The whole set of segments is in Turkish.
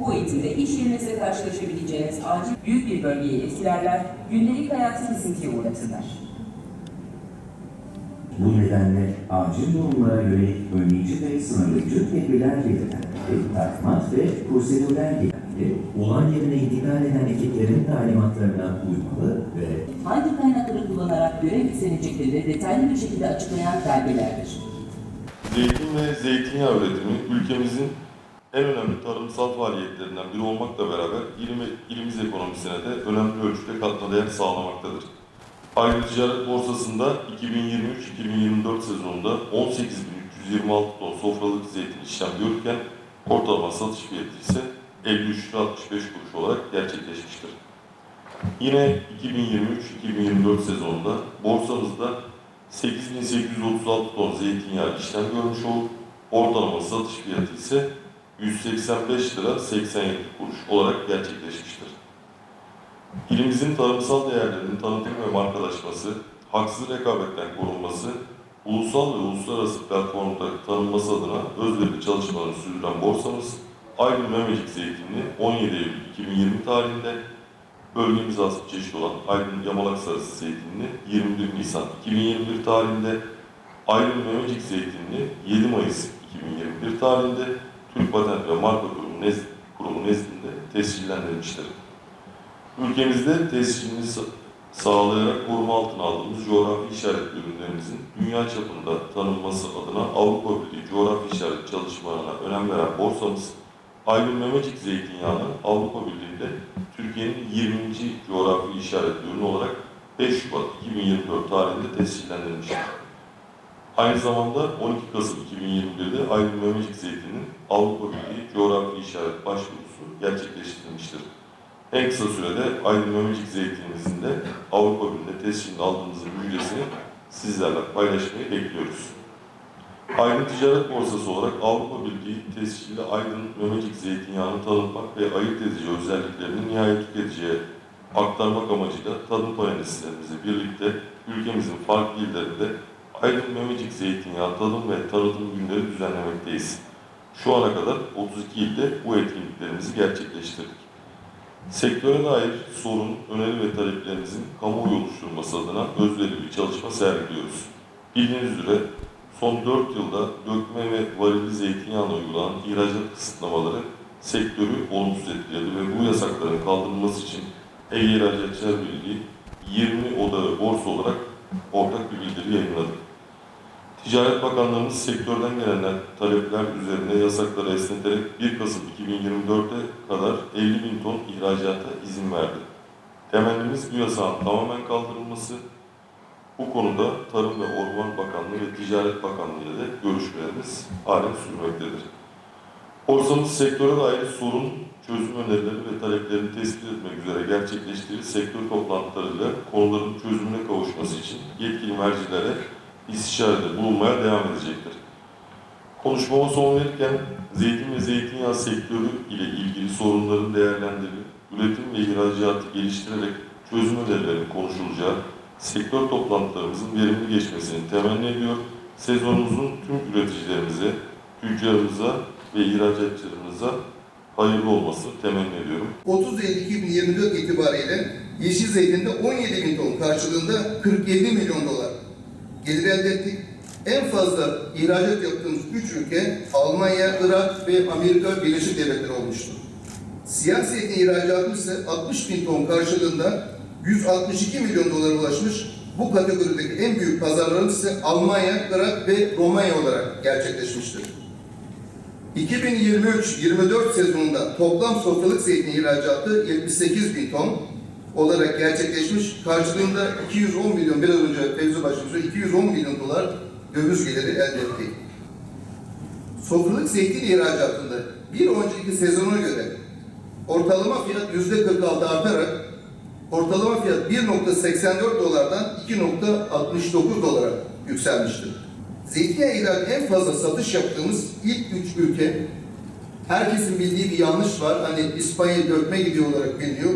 Bu eğitimde iş yerinizde karşılaşabileceğiniz acil büyük bir bölgeyi etkilerler, gündelik hayatı kesintiye uğratırlar. Bu nedenle acil durumlara yönelik önleyici ve sınırlayıcı tedbirler belirlenmeli, talimat ve prosedürler gelmeli, olay yerine intikal eden ekiplerin talimatlarına uymalı ve Hangi kaynakları kullanarak görev üstleneceklerini detaylı bir şekilde açıklayan belgelerdir. Zeytin ve zeytinyağı üretimi ülkemizin en önemli tarımsal faaliyetlerinden biri olmakla beraber ilim, ilimiz ekonomisine de önemli ölçüde katma değer sağlamaktadır. Ayrıca ticaret borsasında 2023-2024 sezonunda 18.326 ton sofralık zeytin işlem görürken ortalama satış fiyatı ise 53 lira 65 kuruş olarak gerçekleşmiştir. Yine 2023-2024 sezonunda borsamızda 8836 ton zeytinyağı işlem görmüş olup ortalama satış fiyatı ise 185 lira 87 kuruş olarak gerçekleşmiştir. İlimizin tarımsal değerlerinin tanıtım ve markalaşması, haksız rekabetten korunması, ulusal ve uluslararası platformda tanınması adına özverili çalışmalarını sürdüren borsamız, Aydın Memecik Zeytinli 17 Eylül 2020 tarihinde bölgemize has bir çeşit olan Aydın Yamalak Sarısı Zeytinli 21 Nisan 2021 tarihinde, Aydın Memecik Zeytinli 7 Mayıs 2021 tarihinde Türk Patent ve Marka Kurumu, nezd Kurumu nezdinde tescillendirilmiştir. Ülkemizde tescilini sa- sağlayarak koruma altına aldığımız coğrafi işaretli ürünlerimizin dünya çapında tanınması adına Avrupa Birliği coğrafi işaret çalışmalarına önem veren borsamız, Aydın Memecik zeytinyağını Avrupa Birliği'nde Türkiye'nin 20. coğrafi işaretli ürünü olarak 5 Şubat 2024 tarihinde tescillendirilmiştir. Aynı zamanda 12 Kasım 2021'de Aydın Memecik Zeytini'nin Avrupa Birliği coğrafi işaret başvurusu gerçekleştirilmiştir. En kısa sürede Aydın Memecik Zeytinimizin de Avrupa Birliği'nde tescilini aldığımızın müjdesini sizlerle paylaşmayı bekliyoruz. Aydın Ticaret Borsası olarak Avrupa Birliği tescilli Aydın Memecik zeytinyağını tanıtmak ve ayırt edici özelliklerini nihayet tüketiciye aktarmak amacıyla tadım panelistlerimizle birlikte ülkemizin farklı illerinde Aydın Memecik zeytinyağı tadım ve tanıtım günleri düzenlemekteyiz. Şu ana kadar 32 ilde bu etkinliklerimizi gerçekleştirdik. Sektöre dair sorun, öneri ve taleplerinizin kamuoyu oluşturması adına özverili çalışma sergiliyoruz. Bildiğiniz üzere son 4 yılda dökme ve varilli zeytinyağına uygulanan ihracat kısıtlamaları sektörü olumsuz etkiledi ve bu yasakların kaldırılması için Ege İhracatçılar Birliği 20 odağı borsa olarak ortak bir bildiri yayınladı. Ticaret Bakanlığımız sektörden gelen talepler üzerine yasakları esneterek 1 Kasım 2024'e kadar 50 bin ton ihracata izin verdi. Temennimiz bu yasağın tamamen kaldırılması. Bu konuda Tarım ve Orman Bakanlığı ve Ticaret Bakanlığı ile görüşmelerimiz halen sürmektedir. Borsamız sektöre dair sorun, çözüm önerileri ve taleplerini tespit etmek üzere gerçekleştiği sektör toplantılarıyla konuların çözümüne kavuşması için yetkili mercilere istişarede bulunmaya devam edecektir. Konuşmama son verirken zeytin ve zeytinyağı sektörü ile ilgili sorunların değerlendirilip, üretim ve ihracatı geliştirerek çözüm önerilerinin konuşulacağı sektör toplantılarımızın verimli geçmesini temenni ediyor. Sezonumuzun tüm üreticilerimize, tüccarımıza ve ihracatçılarımıza hayırlı olmasını temenni ediyorum. 30 Eylül 2024 itibariyle yeşil zeytinde 17 bin ton karşılığında 47 milyon dolar gelir elde ettik. En fazla ihracat yaptığımız 3 ülke Almanya, Irak ve Amerika Birleşik Devletleri olmuştur. Siyah zeytin ihracatımız ise 60 bin ton karşılığında 162 milyon dolara ulaşmış. Bu kategorideki en büyük pazarlarımız ise Almanya, Irak ve Romanya olarak gerçekleşmiştir. 2023-24 sezonunda toplam sofralık zeytin ihracatı 78 bin ton olarak gerçekleşmiş. Karşılığında 210 milyon, biraz önce Fevzi Başkanı söyledi, 210 milyon dolar döviz geliri elde ettik. Sofralık zeytin ihracatında bir önceki sezona göre ortalama fiyat yüzde 46 artarak ortalama fiyat 1.84 dolardan 2.69 dolara yükselmiştir. Zeytinyağı ihracı en fazla satış yaptığımız ilk üç ülke herkesin bildiği bir yanlış var. Hani İspanya dökme gidiyor olarak biliniyor.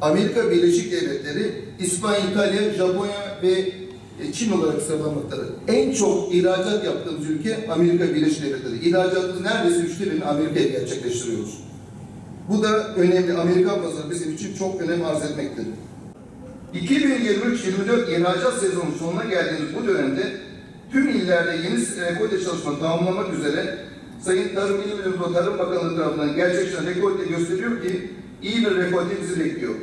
Amerika Birleşik Devletleri, İspanya, İtalya, Japonya ve e, Çin olarak sıralanmaktadır. En çok ihracat yaptığımız ülke Amerika Birleşik Devletleri. İhracatımız neredeyse üçte birini Amerika'ya gerçekleştiriyoruz. Bu da önemli. Amerikan pazarı bizim için çok önem arz etmektedir. 2023-24 ihracat sezonu sonuna geldiğimiz bu dönemde tüm illerde yeni rekolte çalışma tamamlamak üzere Sayın Tarım İl Müdürlüğü Tarım Bakanlığı tarafından gerçekleşen rekolte gösteriyor ki iyi bir rekolte bizi bekliyor.